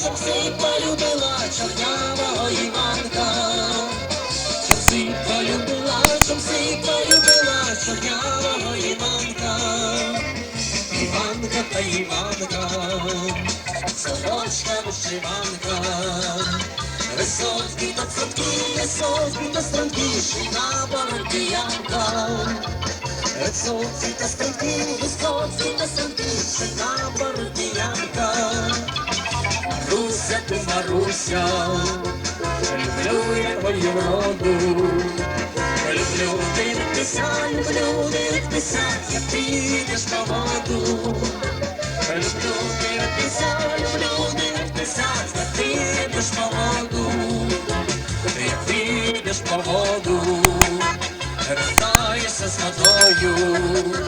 щоб всі полюбила чорнявого Іванка. Щоб всі полюбила, щоб всі полюбила чорнявого Іванка. Іванка та Іванка, сорочка вишиванка. Високі та струнки, високі та струнки, шина бородіянка. Високі та струнки, високі та струнки, шина бородіянка. Ти Маруся, люблю я твою роду. Люблю дивитися, люблю дивитися, як ти йдеш по воду. Люблю дивитися, люблю дивитися, як ти йдеш по воду. Як ти йдеш по воду, вертаєшся з водою.